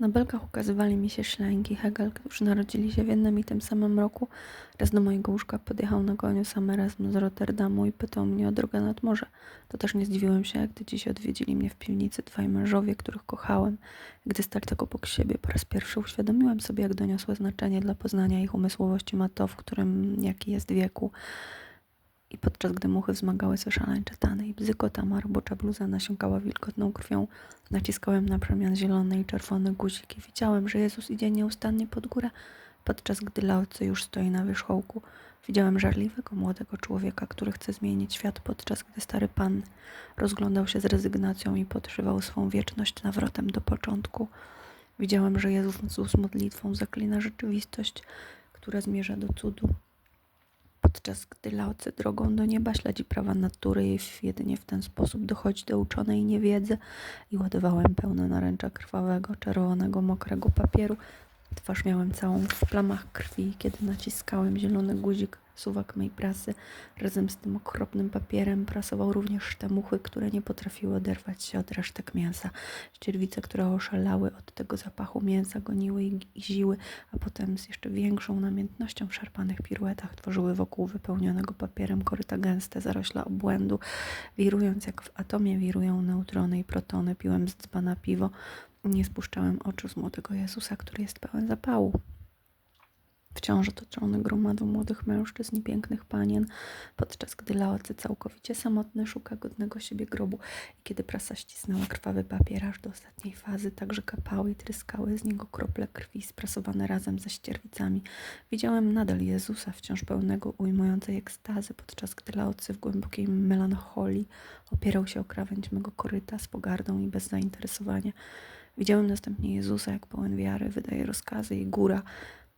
Na belkach ukazywali mi się Schleink i Hegel, którzy narodzili się w jednym i tym samym roku. Raz do mojego łóżka podjechał na koniu sam Erasmus z Rotterdamu i pytał mnie o drogę nad morze. To też nie zdziwiłem się, gdy dziś odwiedzili mnie w piwnicy dwaj mężowie, których kochałem. Gdy stali tak obok siebie, po raz pierwszy uświadomiłem sobie, jak doniosłe znaczenie dla poznania ich umysłowości ma to, w którym jaki jest wieku. I podczas gdy muchy wzmagały się szaleńcze tany i bzykota marbocza bluza nasiąkała wilgotną krwią, naciskałem na przemian zielony i czerwony guzik i widziałem, że Jezus idzie nieustannie pod górę, podczas gdy Laocy już stoi na wierzchołku. Widziałem żarliwego młodego człowieka, który chce zmienić świat, podczas gdy stary pan rozglądał się z rezygnacją i podszywał swą wieczność nawrotem do początku. Widziałem, że Jezus z modlitwą zaklina rzeczywistość, która zmierza do cudu podczas gdy Laocy drogą do nieba śledzi prawa natury i jedynie w ten sposób dochodzi do uczonej niewiedzy i ładowałem pełne naręcza krwawego, czerwonego, mokrego papieru. Twarz miałem całą w plamach krwi, kiedy naciskałem zielony guzik suwak mej prasy. Razem z tym okropnym papierem prasował również te muchy, które nie potrafiły oderwać się od resztek mięsa. Ścierwice, które oszalały od tego zapachu mięsa, goniły i ziły, a potem z jeszcze większą namiętnością w szarpanych piruetach tworzyły wokół wypełnionego papierem koryta gęste zarośla obłędu. Wirując jak w atomie wirują neutrony i protony, piłem z dzbana piwo. Nie spuszczałem oczu z młodego Jezusa, który jest pełen zapału wciąż otoczony gromadą młodych mężczyzn i pięknych panien, podczas gdy Laocy całkowicie samotny szuka godnego siebie grobu i kiedy prasa ścisnęła krwawy papier aż do ostatniej fazy, także kapały i tryskały z niego krople krwi sprasowane razem ze ścierwicami. Widziałem nadal Jezusa wciąż pełnego ujmującej ekstazy, podczas gdy Laocy w głębokiej melancholii opierał się o krawędź mego koryta z pogardą i bez zainteresowania. Widziałem następnie Jezusa, jak pełen wiary wydaje rozkazy i góra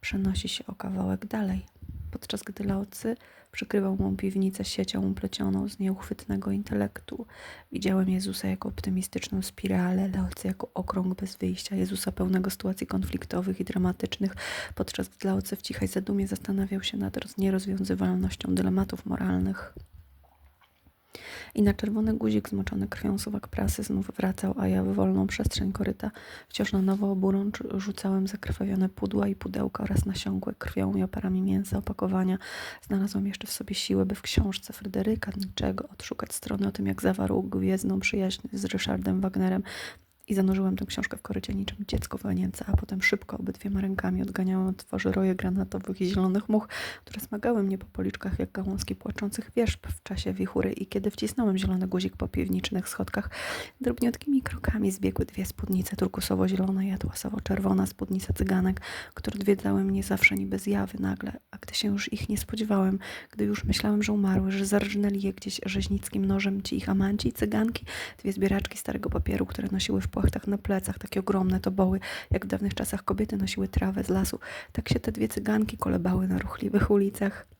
przenosi się o kawałek dalej, podczas gdy Laocy przykrywał mą piwnicę siecią uplecioną z nieuchwytnego intelektu. Widziałem Jezusa jako optymistyczną spiralę, Laocy jako okrąg bez wyjścia, Jezusa pełnego sytuacji konfliktowych i dramatycznych, podczas gdy Laocy w cichej zadumie zastanawiał się nad nierozwiązywalnością dylematów moralnych. I na czerwony guzik zmoczony krwią suwak prasy znów wracał, a ja w wolną przestrzeń koryta wciąż na nowo oburącz rzucałem zakrwawione pudła i pudełka oraz nasiągłe krwią i oparami mięsa opakowania. Znalazłem jeszcze w sobie siłę, by w książce Fryderyka Niczego odszukać strony o tym, jak zawarł gwiezdną przyjaźń z Ryszardem Wagnerem i zanurzyłem tę książkę w korycie niczym dziecko w lanience, a potem szybko obydwiema rękami odganiałem od twarzy roje granatowych i zielonych much, które smagały mnie po policzkach jak gałązki płaczących wierzb w czasie wichury i kiedy wcisnąłem zielony guzik po piwniczych schodkach, drobniutkimi krokami zbiegły dwie spódnice turkusowo-zielona i atłasowo-czerwona spódnica cyganek, które odwiedzały mnie zawsze niby zjawy nagle, a gdy się już ich nie spodziewałem, gdy już myślałem, że umarły, że zarżnęli je gdzieś rzeźnickim nożem ci ich amanci, cyganki, dwie zbieraczki starego papieru, które nosiły w płachtach na plecach, takie ogromne toboły, jak w dawnych czasach kobiety nosiły trawę z lasu. Tak się te dwie cyganki kolebały na ruchliwych ulicach.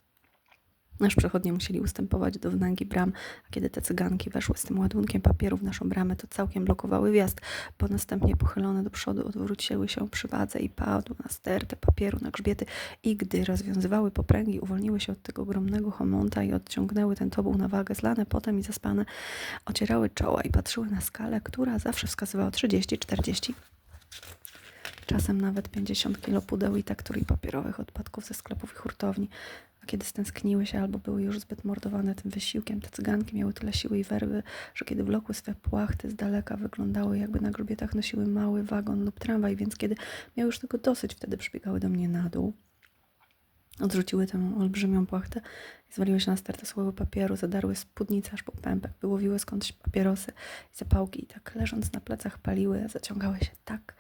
Nasz przechodnie musieli ustępować do wnęgi bram, a kiedy te cyganki weszły z tym ładunkiem papieru w naszą bramę, to całkiem blokowały wjazd, bo następnie pochylone do przodu odwróciły się przy wadze i padły na stertę papieru, na grzbiety i gdy rozwiązywały popręgi, uwolniły się od tego ogromnego homonta i odciągnęły ten tobuł na wagę, zlane potem i zaspane, ocierały czoła i patrzyły na skalę, która zawsze wskazywała 30-40 czasem nawet 50 kilo pudeł i tektur i papierowych odpadków ze sklepów i hurtowni. A kiedy stęskniły się albo były już zbyt mordowane tym wysiłkiem, te cyganki miały tyle siły i werwy, że kiedy wlokły swe płachty z daleka, wyglądały jakby na grzbietach nosiły mały wagon lub tramwaj, więc kiedy miały już tego dosyć, wtedy przybiegały do mnie na dół. Odrzuciły tę olbrzymią płachtę Zwaliły się na stertę słowy papieru, zadarły spódnicę aż po pępek, wyłowiły skądś papierosy i zapałki i tak leżąc na plecach paliły, zaciągały się tak,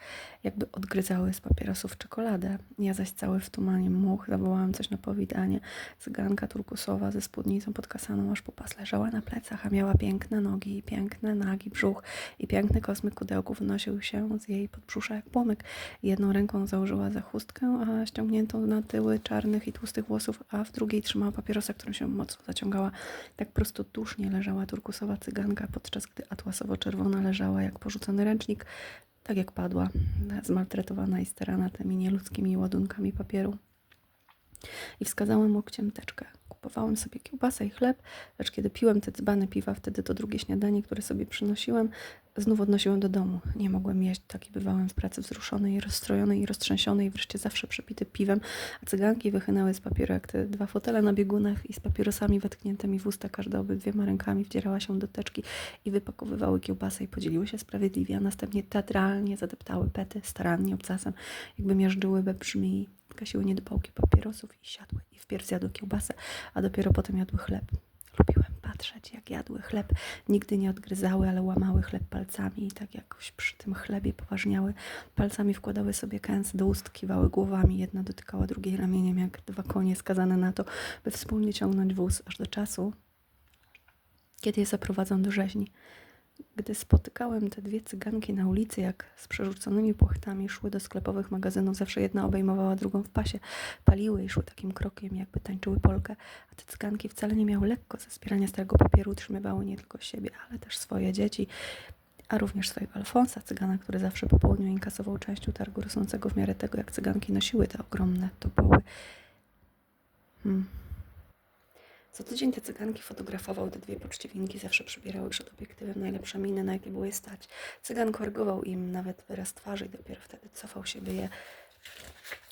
jakby odgryzały z papierosów czekoladę. Ja zaś cały w tumanie much zawołałam coś na powitanie. Cyganka turkusowa ze spódnicą podkasaną aż po pas leżała na plecach, a miała piękne nogi i piękny nagi brzuch i piękny kosmyk kudełków wnosił się z jej podbrzusza jak płomyk. Jedną ręką założyła za chustkę, a ściągniętą na tyły czarnych i tłustych włosów, a w drugiej trzymała papierosa, którą się mocno zaciągała. Tak prostodusznie leżała turkusowa cyganka, podczas gdy atłasowo-czerwona leżała jak porzucony ręcznik, tak jak padła, zmaltretowana i starana tymi nieludzkimi ładunkami papieru. I wskazałem łokciem teczkę. Kupowałem sobie kiełbasę i chleb, lecz kiedy piłem te dzbany piwa, wtedy to drugie śniadanie, które sobie przynosiłem, znów odnosiłem do domu. Nie mogłem jeść, taki bywałem w pracy wzruszony i rozstrojony i roztrzęsiony i wreszcie zawsze przepity piwem, a cyganki wychynęły z papieru jak te dwa fotele na biegunach i z papierosami wetkniętymi w usta, każda obydwiema rękami wdzierała się do teczki i wypakowywały kiełbasę i podzieliły się sprawiedliwie, a następnie teatralnie zadeptały pety, starannie obcasem, jakby miażdżyły we brzmi gasiły niedopałki papierosów i siadły i wpierw zjadły kiełbasę, a dopiero potem jadły chleb. Lubiłem patrzeć, jak jadły chleb. Nigdy nie odgryzały, ale łamały chleb palcami i tak jakoś przy tym chlebie poważniały. Palcami wkładały sobie kęs do ust, kiwały głowami. Jedna dotykała drugiej ramieniem, jak dwa konie skazane na to, by wspólnie ciągnąć wóz aż do czasu, kiedy je zaprowadzą do rzeźni. Gdy spotykałem te dwie cyganki na ulicy, jak z przerzuconymi płachtami szły do sklepowych magazynów, zawsze jedna obejmowała drugą w pasie. Paliły i szły takim krokiem, jakby tańczyły polkę, a te cyganki wcale nie miały lekko ze zbierania starego papieru, utrzymywały nie tylko siebie, ale też swoje dzieci, a również swojego Alfonsa, cygana, który zawsze po południu inkasował część utargu rosnącego w miarę tego, jak cyganki nosiły te ogromne topoły. Hmm. Co tydzień te cyganki fotografował, te dwie poczciwinki zawsze przybierały przed obiektywem najlepsze miny, na jakie było je stać. Cygan korygował im nawet wyraz twarzy i dopiero wtedy cofał się, by je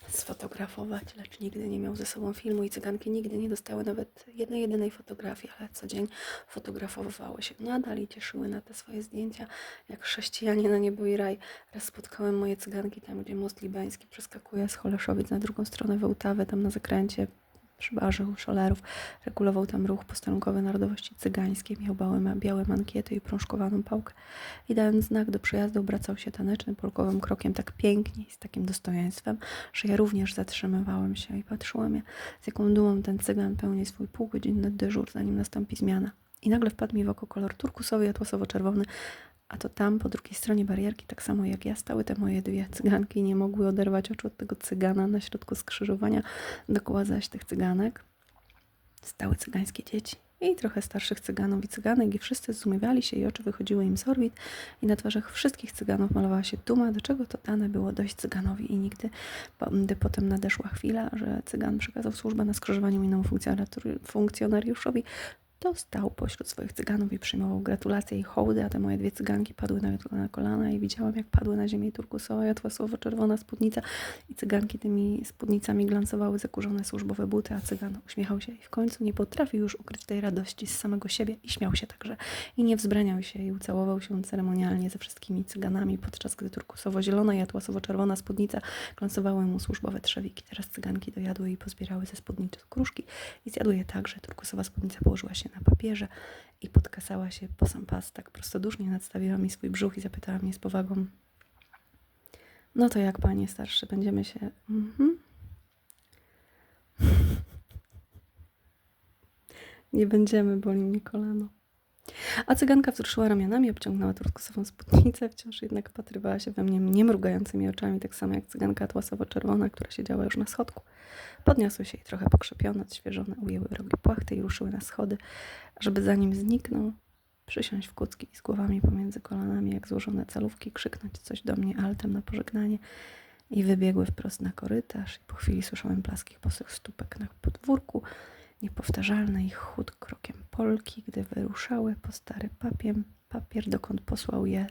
sfotografować, lecz nigdy nie miał ze sobą filmu i cyganki nigdy nie dostały nawet jednej jedynej fotografii, ale co dzień fotografowały się nadal i cieszyły na te swoje zdjęcia, jak chrześcijanie na niebo i raj. Raz spotkałem moje cyganki tam, gdzie most libański przeskakuje z Holeszowic na drugą stronę Wełtawy, tam na zakręcie u szolerów. Regulował tam ruch posterunkowy narodowości cygańskiej, miał białe, białe mankiety i prążkowaną pałkę i dając znak do przyjazdu obracał się tanecznym, polkowym krokiem tak pięknie i z takim dostojeństwem, że ja również zatrzymywałem się i patrzyłem, ja, z jaką dumą ten cygan pełni swój półgodzinny dyżur, zanim nastąpi zmiana. I nagle wpadł mi w oko kolor turkusowy i atłasowo-czerwony, a to tam po drugiej stronie barierki, tak samo jak ja, stały te moje dwie cyganki. Nie mogły oderwać oczu od tego cygana na środku skrzyżowania. Dokoła zaś tych cyganek stały cygańskie dzieci i trochę starszych cyganów i cyganek i wszyscy zdumiewali się i oczy wychodziły im z orbit i na twarzach wszystkich cyganów malowała się duma, do czego to dane było dość cyganowi i nigdy, gdy potem nadeszła chwila, że cygan przekazał służbę na skrzyżowaniu innemu funkcjonariuszowi, to stał pośród swoich cyganów i przyjmował gratulacje i hołdy, a te moje dwie cyganki padły na, na kolana i widziałam, jak padły na ziemię turkusowa, jatłasłowo-czerwona spódnica i cyganki tymi spódnicami glancowały zakurzone służbowe buty, a cygan uśmiechał się i w końcu nie potrafił już ukryć tej radości z samego siebie i śmiał się także i nie wzbraniał się i ucałował się ceremonialnie ze wszystkimi cyganami, podczas gdy turkusowo-zielona i atłasowo-czerwona spódnica glancowały mu służbowe trzewiki. Teraz cyganki dojadły i pozbierały ze spódnicy kruszki i zjadły je tak, że turkusowa spódnica położyła się na papierze i podkasała się po sam pas, tak prostodusznie nadstawiła mi swój brzuch i zapytała mnie z powagą no to jak panie starszy, będziemy się... Mhm. Nie będziemy, boli mnie kolano. A cyganka wzruszyła ramionami, obciągnęła turkusową spódnicę, wciąż jednak patrywała się we mnie niemrugającymi oczami, tak samo jak cyganka atłasowo-czerwona, która siedziała już na schodku. Podniosły się i trochę pokrzepione, odświeżone, ujęły rogi płachty i ruszyły na schody, żeby zanim zniknął, przysiąść w kucki z głowami pomiędzy kolanami, jak złożone calówki, krzyknąć coś do mnie altem na pożegnanie i wybiegły wprost na korytarz i po chwili słyszałem plask ich bosych stópek na podwórku, niepowtarzalny ich chód krokiem Polki, gdy wyruszały po stary papiem, papier, dokąd posłał je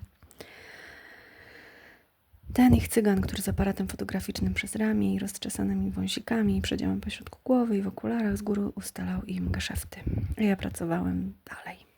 ten ich cygan, który z aparatem fotograficznym przez ramię i rozczesanymi wąsikami, przedziałem pośrodku głowy i w okularach z góry ustalał im geszefty. A ja pracowałem dalej.